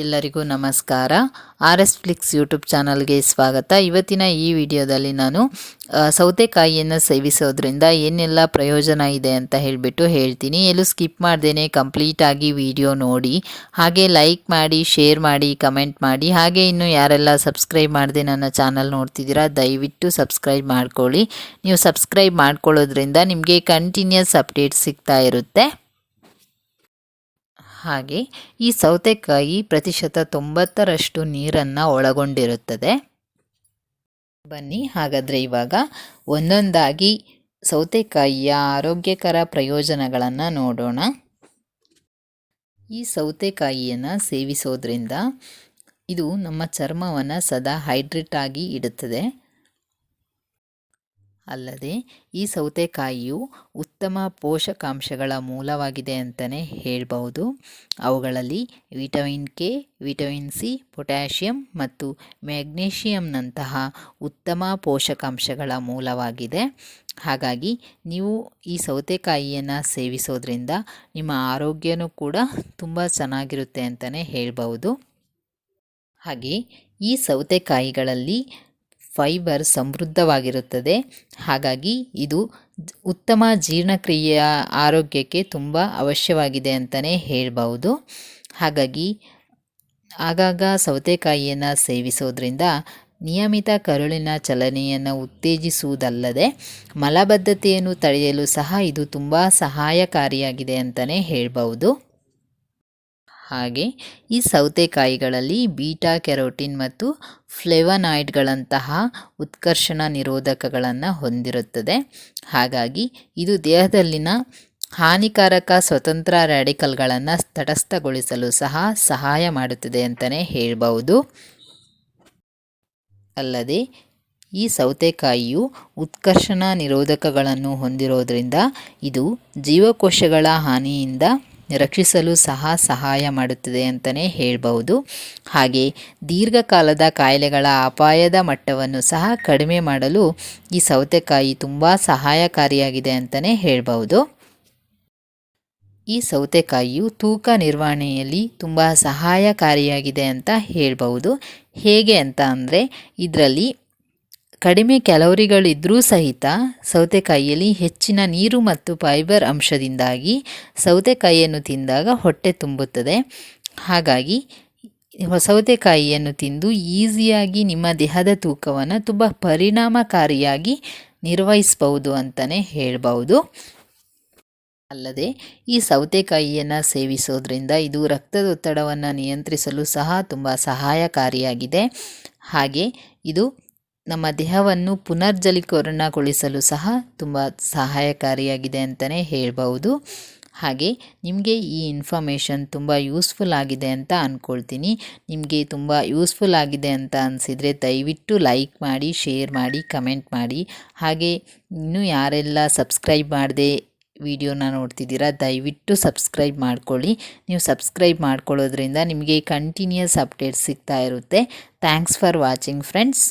ಎಲ್ಲರಿಗೂ ನಮಸ್ಕಾರ. R S Flix YouTube ಚಾನಲ್ಗೆ ಸ್ವಾಗತ. ಇವತ್ತಿನ ಈ ವಿಡಿಯೋದಲ್ಲಿ ನಾನು ಸೌತೆಕಾಯಿಯನ್ನು ಸೇವಿಸೋದ್ರಿಂದ ಏನೆಲ್ಲ ಪ್ರಯೋಜನ ಇದೆ ಅಂತ ಹೇಳಿಬಿಟ್ಟು ಹೇಳ್ತೀನಿ. ಎಲ್ಲೂ ಸ್ಕಿಪ್ ಮಾಡ್ದೇನೆ ಕಂಪ್ಲೀಟಾಗಿ ವಿಡಿಯೋ ನೋಡಿ. ಹಾಗೆ ಲೈಕ್ ಮಾಡಿ, ಶೇರ್ ಮಾಡಿ, ಕಮೆಂಟ್ ಮಾಡಿ. ಹಾಗೆ ಇನ್ನು ಯಾರೆಲ್ಲ ಸಬ್ಸ್ಕ್ರೈಬ್ ಮಾಡಿದೆ ನನ್ನ ಚಾನಲ್ ನೋಡ್ತಿದ್ದೀರಾ, ದಯವಿಟ್ಟು ಸಬ್ಸ್ಕ್ರೈಬ್ ಮಾಡ್ಕೊಳ್ಳಿ. ನೀವು ಸಬ್ಸ್ಕ್ರೈಬ್ ಮಾಡ್ಕೊಳ್ಳೋದ್ರಿಂದ ನಿಮಗೆ ಕಂಟಿನ್ಯೂಸ್ ಅಪ್ಡೇಟ್ ಸಿಗ್ತಾ ಇರುತ್ತೆ. ಹಾಗೆ ಈ ಸೌತೆಕಾಯಿ ಪ್ರತಿಶತ ತೊಂಬತ್ತರಷ್ಟು ನೀರನ್ನು ಒಳಗೊಂಡಿರುತ್ತದೆ. ಬನ್ನಿ, ಹಾಗಾದರೆ ಇವಾಗ ಒಂದೊಂದಾಗಿ ಸೌತೆಕಾಯಿಯ ಆರೋಗ್ಯಕರ ಪ್ರಯೋಜನಗಳನ್ನು ನೋಡೋಣ. ಈ ಸೌತೆಕಾಯಿಯನ್ನು ಸೇವಿಸೋದ್ರಿಂದ ಇದು ನಮ್ಮ ಚರ್ಮವನ್ನು ಸದಾ ಹೈಡ್ರೇಟ್ ಆಗಿ ಇಡುತ್ತದೆ. ಅಲ್ಲದೆ ಈ ಸೌತೆಕಾಯಿಯು ಉತ್ತಮ ಪೋಷಕಾಂಶಗಳ ಮೂಲವಾಗಿದೆ ಅಂತಲೇ ಹೇಳಬಹುದು. ಅವುಗಳಲ್ಲಿ vitamin K, vitamin C, potassium ಮತ್ತು ಮ್ಯಾಗ್ನೇಷಿಯಂನಂತಹ ಉತ್ತಮ ಪೋಷಕಾಂಶಗಳ ಮೂಲವಾಗಿದೆ. ಹಾಗಾಗಿ ನೀವು ಈ ಸೌತೆಕಾಯಿಯನ್ನು ಸೇವಿಸೋದ್ರಿಂದ ನಿಮ್ಮ ಆರೋಗ್ಯನೂ ಕೂಡ ತುಂಬ ಚೆನ್ನಾಗಿರುತ್ತೆ ಅಂತಲೇ ಹೇಳ್ಬೌದು ಹಾಗೆ ಈ ಸೌತೆಕಾಯಿಗಳಲ್ಲಿ ಫೈಬರ್ ಸಮೃದ್ಧವಾಗಿರುತ್ತದೆ. ಹಾಗಾಗಿ ಇದು ಉತ್ತಮ ಜೀರ್ಣಕ್ರಿಯೆಯ ಆರೋಗ್ಯಕ್ಕೆ ತುಂಬ ಅವಶ್ಯವಾಗಿದೆ ಅಂತಲೇ ಹೇಳ್ಬೌದು ಹಾಗಾಗಿ ಆಗಾಗ ಸೌತೆಕಾಯಿಯನ್ನು ಸೇವಿಸೋದ್ರಿಂದ ನಿಯಮಿತ ಕರುಳಿನ ಚಲನೆಯನ್ನು ಉತ್ತೇಜಿಸುವುದಲ್ಲದೆ ಮಲಬದ್ಧತೆಯನ್ನು ತಡೆಯಲು ಸಹ ಇದು ತುಂಬ ಸಹಾಯಕಾರಿಯಾಗಿದೆ ಅಂತಲೇ ಹೇಳ್ಬಹುದು. ಹಾಗೆ ಈ ಸೌತೆಕಾಯಿಗಳಲ್ಲಿ ಬೀಟಾ ಕೆರೋಟಿನ್ ಮತ್ತು ಫ್ಲೆವನಾಯ್ಡ್ಗಳಂತಹ ಉತ್ಕರ್ಷಣ ನಿರೋಧಕಗಳನ್ನು ಹೊಂದಿರುತ್ತದೆ. ಹಾಗಾಗಿ ಇದು ದೇಹದಲ್ಲಿನ ಹಾನಿಕಾರಕ ಸ್ವತಂತ್ರ ರ್ಯಾಡಿಕಲ್ಗಳನ್ನು ತಟಸ್ಥಗೊಳಿಸಲು ಸಹ ಸಹಾಯ ಮಾಡುತ್ತದೆ ಅಂತಲೇ ಹೇಳಬಹುದು. ಅಲ್ಲದೆ ಈ ಸೌತೆಕಾಯಿಯು ಉತ್ಕರ್ಷಣ ನಿರೋಧಕಗಳನ್ನು ಹೊಂದಿರೋದರಿಂದ ಇದು ಜೀವಕೋಶಗಳ ಹಾನಿಯಿಂದ ರಕ್ಷಿಸಲು ಸಹ ಸಹಾಯ ಮಾಡುತ್ತದೆ ಅಂತಲೇ ಹೇಳ್ಬೌದು ಹಾಗೆ ದೀರ್ಘಕಾಲದ ಕಾಯಿಲೆಗಳ ಅಪಾಯದ ಮಟ್ಟವನ್ನು ಸಹ ಕಡಿಮೆ ಮಾಡಲು ಈ ಸೌತೆಕಾಯಿ ತುಂಬ ಸಹಾಯಕಾರಿಯಾಗಿದೆ ಅಂತಲೇ ಹೇಳ್ಬೌದು ಈ ಸೌತೆಕಾಯಿಯು ತೂಕ ನಿರ್ವಹಣೆಯಲ್ಲಿ ತುಂಬ ಸಹಾಯಕಾರಿಯಾಗಿದೆ ಅಂತ ಹೇಳ್ಬೌದು ಹೇಗೆ ಅಂತ ಅಂದರೆ, ಇದರಲ್ಲಿ ಕಡಿಮೆ ಕ್ಯಾಲೋರಿಗಳಿದ್ದರೂ ಸಹಿತ ಸೌತೆಕಾಯಿಯಲ್ಲಿ ಹೆಚ್ಚಿನ ನೀರು ಮತ್ತು ಫೈಬರ್ ಅಂಶದಿಂದಾಗಿ ಸೌತೆಕಾಯಿಯನ್ನು ತಿಂದಾಗ ಹೊಟ್ಟೆ ತುಂಬುತ್ತದೆ. ಹಾಗಾಗಿ ಸೌತೆಕಾಯಿಯನ್ನು ತಿಂದು ಈಸಿಯಾಗಿ ನಿಮ್ಮ ದೇಹದ ತೂಕವನ್ನು ತುಂಬ ಪರಿಣಾಮಕಾರಿಯಾಗಿ ನಿರ್ವಹಿಸಬಹುದು ಅಂತಲೇ ಹೇಳ್ಬೌದು ಅಲ್ಲದೆ ಈ ಸೌತೆಕಾಯಿಯನ್ನು ಸೇವಿಸೋದ್ರಿಂದ ಇದು ರಕ್ತದೊತ್ತಡವನ್ನು ನಿಯಂತ್ರಿಸಲು ಸಹ ತುಂಬ ಸಹಾಯಕಾರಿಯಾಗಿದೆ. ಹಾಗೆ ಇದು ನಮ್ಮ ದೇಹವನ್ನು ಪುನರ್ಜಲೀಕರಣಗೊಳಿಸಲು ಸಹ ತುಂಬ ಸಹಾಯಕಾರಿಯಾಗಿದೆ ಅಂತಲೇ ಹೇಳ್ಬೌದು. ಹಾಗೆ ನಿಮಗೆ ಈ ಇನ್ಫಾರ್ಮೇಷನ್ ತುಂಬ ಯೂಸ್ಫುಲ್ ಆಗಿದೆ ಅಂತ ಅಂದ್ಕೊಳ್ತೀನಿ ನಿಮಗೆ ತುಂಬ ಯೂಸ್ಫುಲ್ ಆಗಿದೆ ಅಂತ ಅನಿಸಿದರೆ ದಯವಿಟ್ಟು ಲೈಕ್ ಮಾಡಿ, ಶೇರ್ ಮಾಡಿ, ಕಮೆಂಟ್ ಮಾಡಿ. ಹಾಗೆ ಇನ್ನೂ ಯಾರೆಲ್ಲ ಸಬ್ಸ್ಕ್ರೈಬ್ ಮಾಡದೆ ವಿಡಿಯೋನ ನೋಡ್ತಿದ್ದೀರಾ, ದಯವಿಟ್ಟು ಸಬ್ಸ್ಕ್ರೈಬ್ ಮಾಡ್ಕೊಳ್ಳಿ. ನೀವು ಸಬ್ಸ್ಕ್ರೈಬ್ ಮಾಡ್ಕೊಳ್ಳೋದ್ರಿಂದ ನಿಮಗೆ ಕಂಟಿನ್ಯೂಸ್ ಅಪ್ಡೇಟ್ಸ್ ಸಿಗ್ತಾ ಇರುತ್ತೆ. Thanks for watching friends.